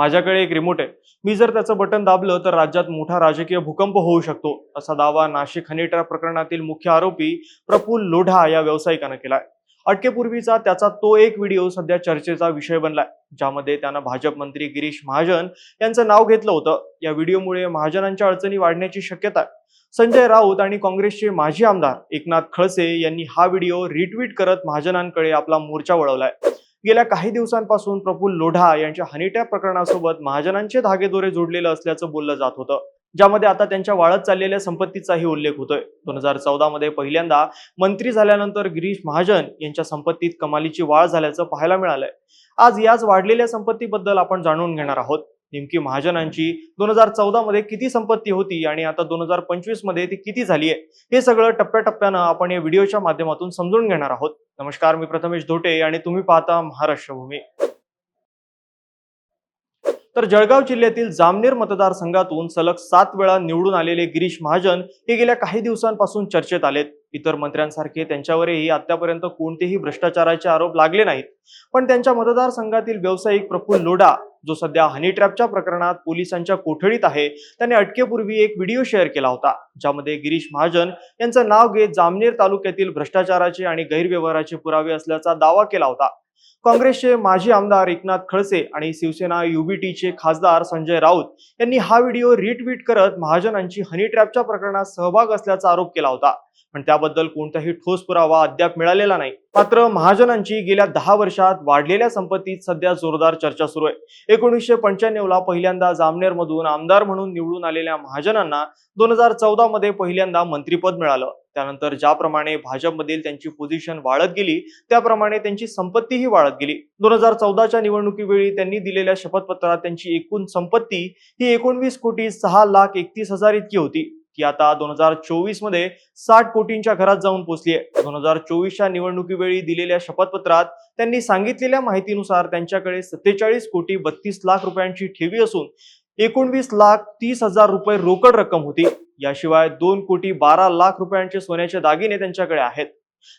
माझ्याकडे एक रिमोट आहे. मी जर त्याचं बटन दाबलं तर राज्यात मोठा राजकीय भूकंप होऊ शकतो. असा दावा नाशिक हनी प्रकरणातील मुख्य आरोपी प्रफुल लोढा या व्यावसायिकानं केलाय. अटकेपूर्वीचा त्याचा तो एक व्हिडिओ सध्या चर्चेचा विषय बनलाय ज्यामध्ये त्यानं भाजप मंत्री गिरीश महाजन यांचं नाव घेतलं होतं. या व्हिडिओमुळे महाजनांच्या अडचणी वाढण्याची शक्यता आहे. संजय राऊत आणि काँग्रेसचे माजी आमदार एकनाथ खळसे यांनी हा व्हिडिओ रिट्विट करत महाजनांकडे आपला मोर्चा वळवलाय. गेल्या काही दिवसांपासून प्रफुल्ल लोढा यांच्या हनीटॅप प्रकरणासोबत महाजनांचे धागेदोरे जोडलेलं असल्याचं बोललं जात होतं ज्यामध्ये आता त्यांच्या वाढत चाललेल्या संपत्तीचाही उल्लेख होतोय. दोन हजार चौदा मध्ये पहिल्यांदा मंत्री झाल्यानंतर गिरीश महाजन यांच्या संपत्तीत कमालीची वाढ झाल्याचं पाहायला मिळालंय. आज याच वाढलेल्या संपत्तीबद्दल आपण जाणून घेणार आहोत. नेमकी महाजनांची दोन हजार चौदा मध्ये किती संपत्ती होती आणि आता दोन हजार पंचवीसमध्ये ती किती झाली आहे? हे सगळं टप्प्याटप्प्यानं आपण या व्हिडिओच्या माध्यमातून समजून घेणार आहोत. नमस्कार मी प्रथमेश धोटे आणि तुम्ही पाहता महाराष्ट्र भूमी तर जळगाव जिल्ह्यातील जामनेर मतदारसंघातून सलग सात वेळा निवडून आलेले गिरीश महाजन हे गेल्या काही दिवसांपासून चर्चेत आलेत. इतर मंत्र्यांसारखे त्यांच्यावरही आतापर्यंत कोणतेही भ्रष्टाचाराचे आरोप लागले नाहीत. पण त्यांच्या मतदारसंघातील व्यावसायिक प्रफुल्ल लोढा जो सध्या हनी ट्रॅपच्या प्रकरणात पोलिसांच्या कोठडीत आहे त्याने अटकेपूर्वी एक व्हिडिओ शेअर केला होता ज्यामध्ये गिरीश महाजन यांचं नाव घेत जामनेर तालुक्यातील भ्रष्टाचाराचे आणि गैरव्यवहाराचे पुरावे असल्याचा दावा केला होता. काँग्रेसचे माजी आमदार एकनाथ खळसे आणि शिवसेना युबीटीचे खासदार संजय राऊत यांनी हा व्हिडिओ रिट्विट करत महाजनांची हनी ट्रॅपच्या प्रकरणात सहभाग असल्याचा आरोप केला होता. पण त्याबद्दल कोणताही ठोस पुरावा अद्याप मिळालेला नाही. मात्र महाजनांची गेल्या दहा वर्षात वाढलेल्या संपत्तीत सध्या जोरदार चर्चा सुरू आहे. एकोणीसशे पंच्याण्णवला पहिल्यांदा जामनेर मधून आमदार म्हणून निवडून आलेल्या महाजनांना दोन हजार चौदा मध्ये पहिल्यांदा मंत्रीपद मिळालं. त्यानंतर ज्याप्रमाणे भाजपमधील त्यांची पोझिशन वाढत गेली त्याप्रमाणे त्यांची संपत्तीही वाढत गेली. दोन हजार चौदाच्या निवडणुकीवेळी त्यांनी दिलेल्या शपथपत्रात त्यांची एकूण संपत्ती ही एकोणवीस कोटी सहा लाख एकतीस हजार इतकी होती. ती आता दोन हजार चोवीसमध्ये साठ कोटींच्या घरात जाऊन पोहोचली आहे. दोन हजार चोवीसच्या निवडणुकीवेळी दिलेल्या शपथपत्रात त्यांनी सांगितलेल्या माहितीनुसार त्यांच्याकडे सत्तेचाळीस कोटी बत्तीस लाख रुपयांची ठेवी असून एकोणवीस लाख तीस हजार रुपये रोकड रक्कम होती. याशिवाय दोन कोटी बारा लाख रुपयांचे सोन्याचे दागिने त्यांच्याकडे आहेत.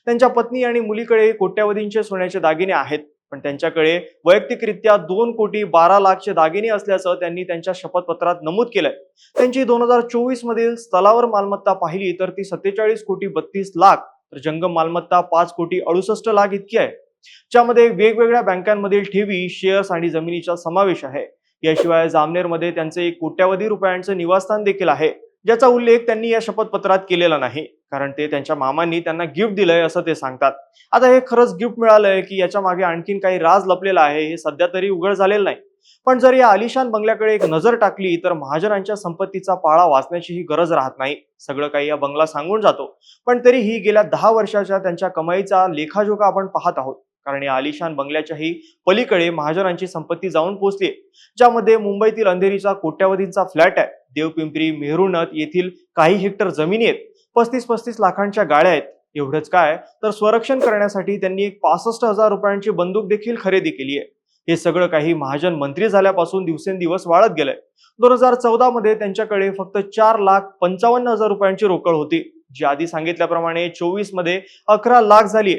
त्यांच्या पत्नी आणि मुलीकडे कोट्यावधींचे सोन्याचे दागिने आहेत. पण त्यांच्याकडे वैयक्तिकरित्या दोन कोटी बारा लाखचे दागिने असल्याचं त्यांनी त्यांच्या शपथपत्रात नमूद केलंय. त्यांची दोन हजार चोवीस मधील स्थलावर मालमत्ता पाहिली तर ती सत्तेचाळीस कोटी बत्तीस लाख तर जंगम मालमत्ता पाच कोटी अडुसष्ट लाख इतकी आहे. ज्यामध्ये वेगवेगळ्या बँकांमधील ठेवी शेअर्स आणि जमिनीचा समावेश आहे. याशिवाय जामनेरमध्ये त्यांचे एक कोट्यावधी रुपयांचं निवासस्थान देखील आहे ज्याचा उल्लेख त्यांनी या शपथपत्रात केलेला नाही. कारण ते त्यांच्या मामांनी त्यांना गिफ्ट दिलंय असं ते सांगतात. आता हे खरंच गिफ्ट मिळालंय की याच्या मागे आणखीन काही राज लपलेला आहे हे सध्या तरी उघड झालेलं नाही. पण जर या आलिशान बंगल्याकडे एक नजर टाकली तर महाजनांच्या संपत्तीचा पाळा वाचण्याचीही गरज राहत नाही. सगळं काही या बंगला सांगून जातो. पण तरीही गेल्या दहा वर्षाच्या त्यांच्या कमाईचा लेखाजोखा आपण पाहत आहोत. कारण या आलिशान बंगल्याच्याही पलीकडे महाजनांची संपत्ती जाऊन पोहोचली ज्यामध्ये मुंबईतील अंधेरीचा कोट्यावधींचा फ्लॅट आहे. देवपिंपरी मेहरुणत येथील काही हेक्टर जमिनी आहेत. पस्तीस पस्तीस लाखांच्या गाड्या आहेत. एवढंच काय? तर स्वरक्षण करण्यासाठी त्यांनी एक पासष्ट हजार रुपयांची बंदूक देखील खरेदी केली आहे. हे सगळं काही महाजन मंत्री झाल्यापासून दिवसेंदिवस वाढत गेलंय. दोन हजार चौदा मध्ये त्यांच्याकडे फक्त चार लाख पंचावन्न हजार रुपयांची रोकड होती. जी आधी सांगितल्याप्रमाणे चोवीसमध्ये अकरा लाख झाली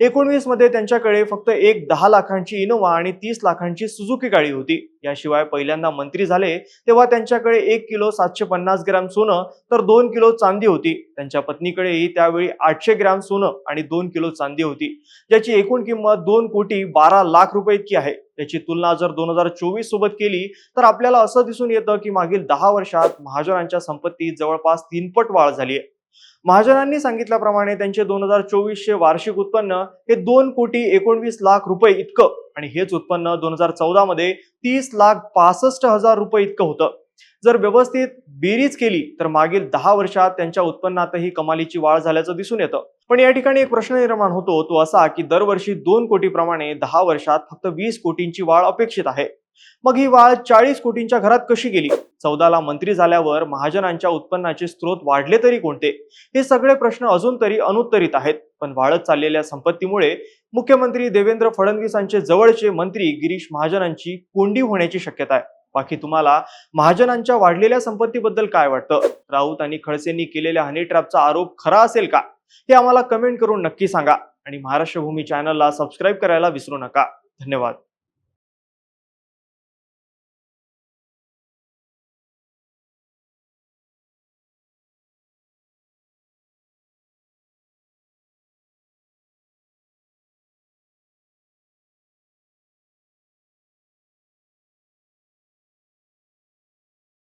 एकोणवीसमध्ये त्यांच्याकडे फक्त एक दहा लाखांची इनोवा आणि तीस लाखांची सुझुकी गाडी होती. याशिवाय पहिल्यांदा मंत्री झाले तेव्हा त्यांच्याकडे एक किलो सातशे पन्नास ग्रॅम सोनं तर दोन किलो चांदी होती. त्यांच्या पत्नीकडेही त्यावेळी आठशे ग्रॅम सोनं आणि दोन किलो चांदी होती. ज्याची एकूण किंमत दोन कोटी बारा लाख रुपये इतकी आहे. त्याची तुलना जर दोन हजार चोवीस सोबत केली तर आपल्याला असं दिसून येतं की मागील दहा वर्षात महाजनांच्या संपत्तीत जवळपास तीनपट वाढ झाली आहे. महाजनांनी सांगितल्याप्रमाणे त्यांचे दोन हजार चोवीसचे वार्षिक उत्पन्न हे दोन कोटी एकोणवीस लाख रुपये इतकं. आणि हेच उत्पन्न दोन हजार चौदा मध्ये तीस लाख पासष्ट हजार रुपये इतकं होतं. जर व्यवस्थित बेरीज केली तर मागील दहा वर्षात त्यांच्या उत्पन्नातही कमालीची वाढ झाल्याचं दिसून येतं. पण या ठिकाणी एक प्रश्न निर्माण होतो तो असा की दरवर्षी दोन कोटीप्रमाणे दहा वर्षात फक्त वीस कोटींची वाढ अपेक्षित आहे. मग ही वाढ चाळीस कोटींच्या घरात कशी गेली? चौदाला मंत्री झाल्यावर महाजनांच्या उत्पन्नाचे स्रोत वाढले तरी कोणते? हे सगळे प्रश्न अजून तरी अनुत्तरित आहेत. पण वाढत चाललेल्या संपत्तीमुळे मुख्यमंत्री देवेंद्र फडणवीसांचे जवळचे मंत्री गिरीश महाजनांची कोंडी होण्याची शक्यता आहे. बाकी तुम्हाला महाजनांच्या वाढलेल्या संपत्तीबद्दल काय वाटतं? राऊत आणि खडसेंनी केलेल्या हनी ट्रॅपचा आरोप खरा असेल का? हे आम्हाला कमेंट करून नक्की सांगा. आणि महाराष्ट्र भूमी चॅनलला सबस्क्राईब करायला विसरू नका. धन्यवाद.